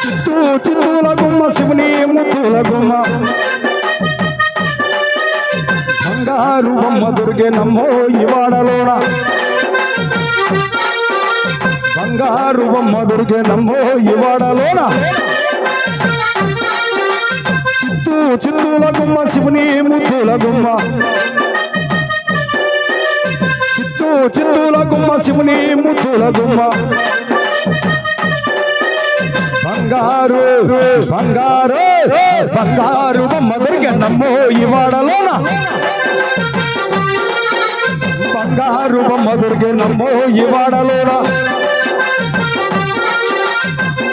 చిత్తూ చిత్తూల గుమ్మ శివుని ముత్తుల గుమ్మ. బంగారు బొమ్మ దొరికే నమ్మో ఇవాడలోన బంగారు బొమ్మ దొరికే నమ్మో ఇవాడలోనా శివుని ముత్తుల గుమ్మ. బంగారు బంగారు బంగారు బొమ్మ దొరికెన్నమ్మో ఇవాడలోన బంగారు బొమ్మ దొరికెన్నమ్మో ఇవాడలోన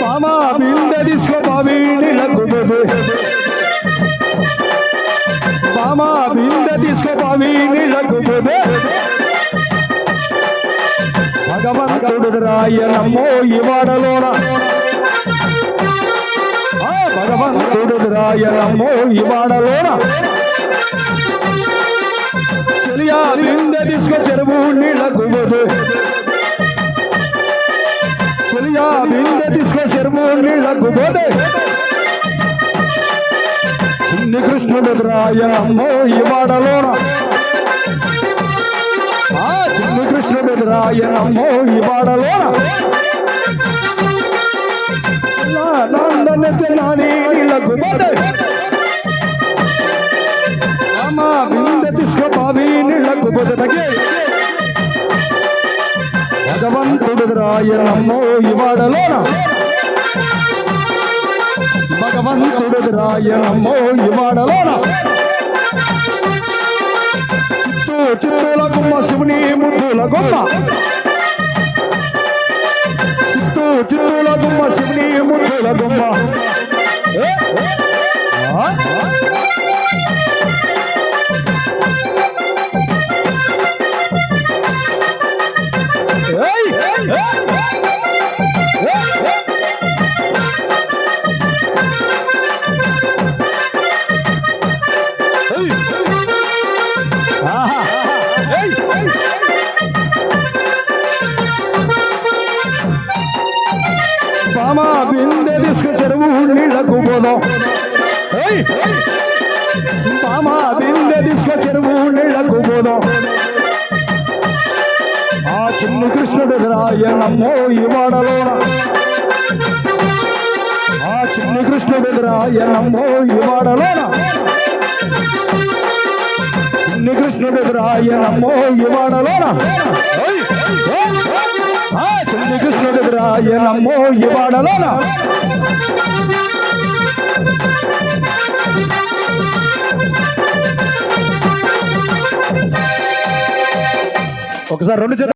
పామా బిందె తీసుకో బావి నీళ్ళకు బెబే పామా బిందె తీసుకో బావి నీళ్ళకు బెబే భగవంతుడు రాయనమ్మో ఇవాడలోన ఆ భగవంతుడు రాయనమ్మో ఇవాడలోన చెలియా తీసుకో చెరువు నీళ్ళకు బెబే చెలియా బిందె తీసుకో చెరువు నీళ్ళకు బోదే చిన్ని కృష్ణుడు రాయనమ్మో ఈ ఆ కృష్ణుడు ఈ ఇవాడలోన నందనెత్తి నాని నీళ్ళకు బోదే రామ బిందె తీసుకో బావి నీళ్ళకు బోదటకే భగవంతుడు రాయనమ్మో ఇవాడలోన భగవంతుడు రాయనమ్మో ఇవాడలోన చిత్తూ చిత్తూల గుమ్మ శివుని ముద్దుల గుమ్మ చిత్తూ చిత్తూల గుమ్మ శివుని ముద్దుల గుమ్మ Hey! మామా బిందె తీసుకు చెరువు నీళ్ళకు పోదాం మామా బిందె తీసుకు చెరువు నీళ్ళకు పోదాం ఆ చిన్న కృష్ణుడు రాయనమ్మో ఈ ఇవాడలోన ఆ చిన్న కృష్ణుడు రాయనమ్మో ఇవాడలోన చిన్ని కృష్ణుడు రాయనమ్మో ఈ ఏయ్! చిన్ని కృష్ణుడు రాయనమ్మో ఇవాడలోన ఒకసారి రెండు చేతులు